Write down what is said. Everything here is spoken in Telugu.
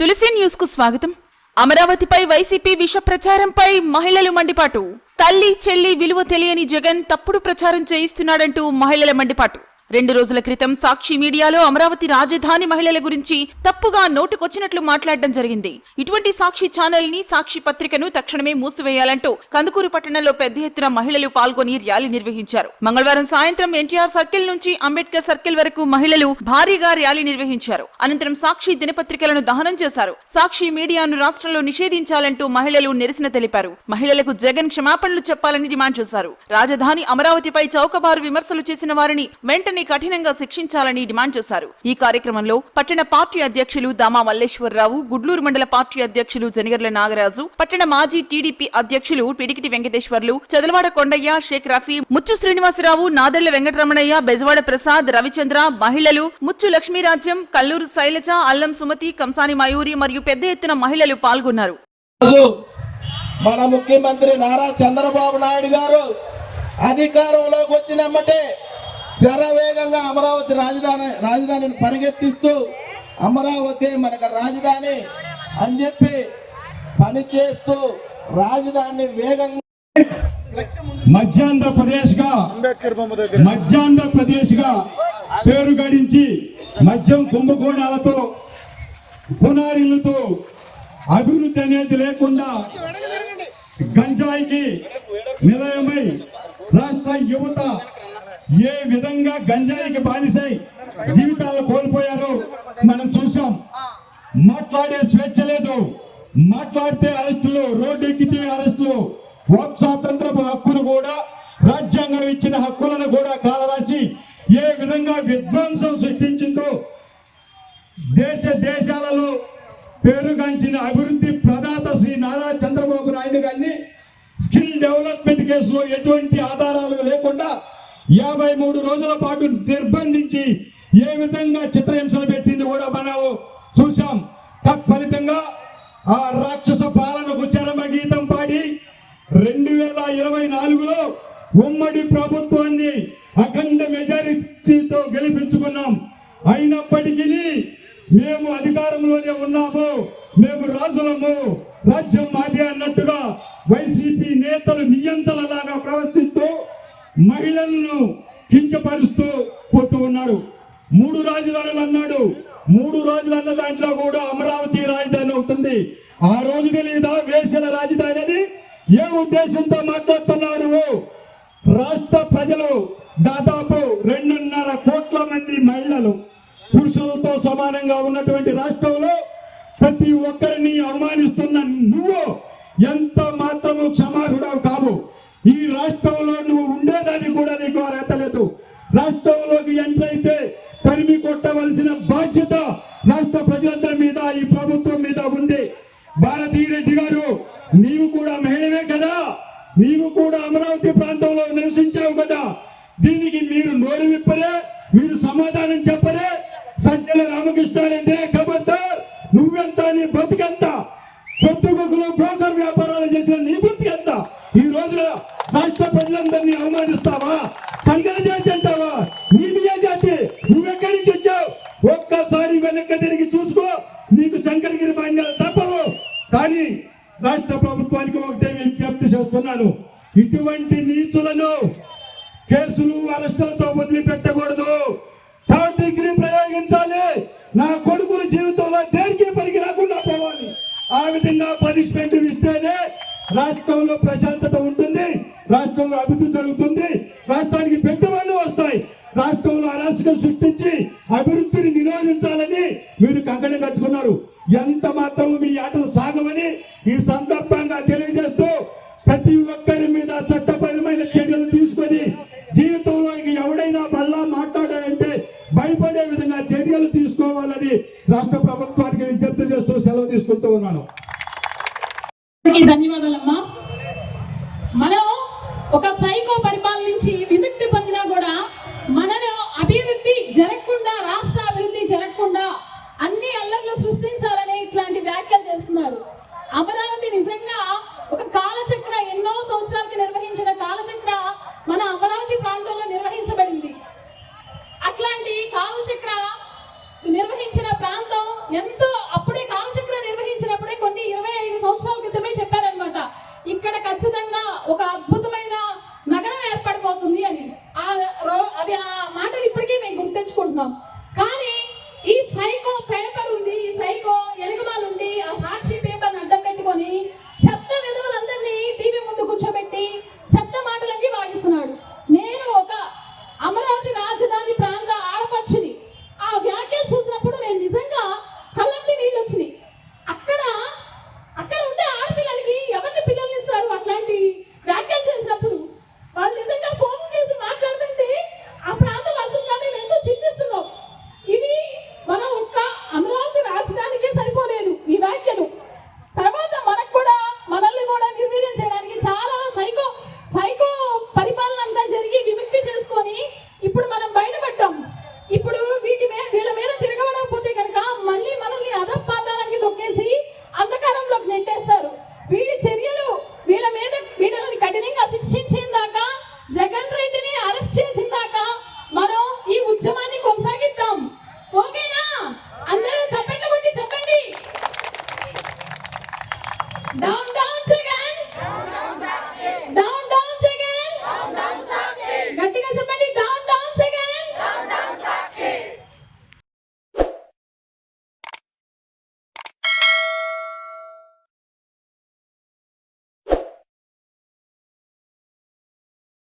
తులసి న్యూస్కు స్వాగతం. అమరావతిపై వైసీపీ విష ప్రచారంపై మహిళలు మండిపాటు. తల్లి చెల్లి విలువ తెలియని జగన్ తప్పుడు ప్రచారం చేయిస్తున్నాడంటూ మహిళల మండిపాటు. రెండు రోజుల క్రితం సాక్షి మీడియాలో అమరావతి రాజధాని మహిళల గురించి తప్పుగా నోటుకొచ్చినట్లు మాట్లాడడం జరిగింది. ఇటువంటి సాక్షి ఛానల్ని సాక్షి పత్రికను తక్షణమే మూసివేయాలంటూ కందుకూరు పట్టణంలో పెద్ద ఎత్తున మహిళలు పాల్గొని ర్యాలీ నిర్వహించారు. మంగళవారం సాయంత్రం ఎన్టీఆర్ సర్కిల్ నుంచి అంబేద్కర్ సర్కిల్ వరకు మహిళలు భారీగా ర్యాలీ నిర్వహించారు. అనంతరం సాక్షి దినపత్రికలను దహనం చేశారు. సాక్షి మీడియాను రాష్ట్రంలో నిషేధించాలంటూ మహిళలు నిరసన తెలిపారు. మహిళలకు జగన్ క్షమాపణలు చెప్పాలని డిమాండ్ చేశారు. రాజధాని అమరావతిపై చౌకబారు విమర్శలు చేసిన వారిని వెంటనే కఠినంగా శిక్షించాలని డిమాండ్ చేశారు. ఈ కార్యక్రమంలో పట్టణ పార్టీ అధ్యక్షులు దామా మల్లేశ్వరరావు గుడ్లూరు మండల పార్టీ అధ్యక్షులు జనగర్ల నాగరాజు పట్టణ మాజీ టీడీపీ అధ్యక్షులు పిడికిటి వెంకటేశ్వర్లు చదలవాడ కొండయ్య షేక్ రఫీ ముచ్చు శ్రీనివాసరావు నాదెళ్ళ వెంకటరమణయ్య బెజవాడ ప్రసాద్ రవిచంద్ర మహిళలు ముచ్చు లక్ష్మీరాజ్యం కల్లూరు శైలజ అల్లం సుమతి కంసాని మయూరి మరియు పెద్ద ఎత్తున మహిళలు పాల్గొన్నారు. మన ముఖ్యమంత్రి నారా చంద్రబాబు నాయుడు గారు అధికారంలోకి వచ్చినమ్మటే శరవేగంగా అమరావతి రాజధాని రాజధానిని పరిగెత్తిస్తూ అమరావతి మనకు రాజధాని అని చెప్పి పనిచేస్తూ రాజధాని వేగంగా మధ్యాంధ్రప్రదేశ్గా మధ్యాంధ్రప్రదేశ్గా పేరు గడించి మద్యం కుంభకోణాలతో పునారిలతో అభివృద్ధి అనేది లేకుండా గంజాయికి నిలయమై రాష్ట్ర యువత విధంగా గంజాయికి బానిసై జీవితాలు కోల్పోయారు మనం చూసాం మాట్లాడే స్వేచ్ఛ లేదు. మాట్లాడితే అరెస్టులు రోడ్డు ఎక్కితే అరెస్టులు. వాక్ స్వాతంత్రపు హక్కును కూడా రాజ్యాంగం ఇచ్చిన హక్కులను కూడా కాలరాసి ఏ విధంగా విధ్వంసం సృష్టించిందో దేశ దేశాలలో పేరుగాంచిన అభివృద్ధి ప్రదాత శ్రీ నారా చంద్రబాబు నాయుడు గారిని స్కిల్ డెవలప్మెంట్ కేసులో ఎటువంటి ఆధారాలు లేకుండా యాభై మూడు రోజుల పాటు నిర్బంధించి ఏ విధంగా చిత్రహింసలు పెట్టింది కూడా మనం చూసాం తత్ఫలితంగా ఆ రాక్షస పాలనకు చరమ గీతం పాడి రెండు వేల ఇరవై నాలుగులో ఉమ్మడి ప్రభుత్వాన్ని అఖండ మెజారిటీతో గెలిపించుకున్నాం. అయినప్పటికీ మేము అధికారంలోనే ఉన్నాము. మేము రాజులము. రాజ్యం మాది అన్నట్టుగా వైసీపీ నేతలు నియంతలలాగా ప్రవర్తిస్తూ మహిళలను కించపరుస్తూ పోతూ ఉన్నారు. మూడు రాజధానులు అన్నాడు. మూడు రోజులు అన్న దాంట్లో కూడా అమరావతి రాజధాని ఉంటుంది. ఆ రోజు తెలియదా వేసిన రాజధాని అని? ఏ ఉద్దేశంతో మాట్లాడుతున్నావు నువ్వు? రాష్ట్ర ప్రజలు దాదాపు రెండున్నర కోట్ల మంది మహిళలు పురుషులతో సమానంగా ఉన్నటువంటి రాష్ట్రంలో ప్రతి ఒక్కరిని అవమానిస్తున్న నువ్వు ఎంత మాత్రము క్షమార్హుడవు కావు. ఈ రాష్ట్రం రాష్ట్రంలోకి ఎంటర్ అయితే తరిమి కొట్టవలసిన బాధ్యత రాష్ట్ర ప్రజలందరి మీద ఈ ప్రభుత్వం మీద ఉంది. భారతీ రెడ్డి గారు నీవు కూడా మహిళవే కదా? నీవు కూడా అమరావతి ప్రాంతంలో నివసించావు కదా? దీనికి మీరు నోరు విప్పరే మీరు సమాధానం చెప్పరే. సజ్జల రామకృష్ణారెడ్డి ఖబర్దార్ నువ్వెంత నీ బ్రతికెంత పొత్తుగులు బ్రోకర్ వ్యాపారాలు చేసిన నీ బ్రతికెంత ఈ రోజున రాష్ట్ర ప్రజలందరినీ అవమానిస్తావా? సంఘటన వెనక్కి తిరిగి చూసుకో. నీకు శంకరగిరి బాణ్యాలు తప్పవు. కానీ రాష్ట్ర ప్రభుత్వానికి ఒకటే విజ్ఞప్తి చేస్తున్నాను. ఇటువంటి నీచులను కేసులు అరెస్టులతో వదిలిపెట్టకూడదు. Third degree ప్రయోగించాలి. నా కొడుకుల జీవితంలో దేనికి పనికి రాకుండా పోవాలి. ఆ విధంగా పనిష్మెంట్ ఇస్తేనే రాష్ట్రంలో ప్రశాంతత ఉంటుంది రాష్ట్రంలో అభివృద్ధి జరుగుతుంది రాష్ట్రానికి పెట్టుబడులు వస్తాయి. రాష్ట్రంలో అరాచకం సృష్టించి అభివృద్ధిని నిరోధించాలని మీరు కంకణం కట్టుకున్నారు. ఎంత మాత్రం మీ ఆటలు సాగవని ఈ సందర్భంగా తెలియజేస్తూ ప్రతి ఒక్కరి మీద చట్టపరమైన చర్యలు తీసుకొని జీవితంలో ఇంక ఎవడైనా మళ్ళా మాట్లాడాలంటే భయపడే విధంగా చర్యలు తీసుకోవాలని రాష్ట్ర ప్రభుత్వానికి విజ్ఞప్తి చేస్తూ సెలవు తీసుకుంటూ ఉన్నాను. ధన్యవాదాలమ్మా. మనం ఒక సైకో పరిపాలన చేస్తున్నారు. అమరావతి నిజంగా ఒక కాలచక్ర ఎన్నో సంవత్సరాలకి నిర్వహించిన కాలచక్ర మన అమరావతి ప్రాంతంలో నిర్వహించబడింది. అట్లాంటి కాలచక్ర నిర్వహించిన ప్రాంతం ఎంతో అప్పుడే కాలచక్ర నిర్వహించినప్పుడే కొన్ని ఇరవై ఐదు సంవత్సరాల క్రితమే చెప్పారనమాట ఇక్కడ ఖచ్చితంగా ఒక అద్భుతమైన నగరం ఏర్పడిపోతుంది అని. ఆ రో అది ఆ మాటలు ఇప్పటికే మేము గుర్తించుకుంటున్నాం కానీ ఈ సైకో పేపర్ ఉంది ఈ సైకో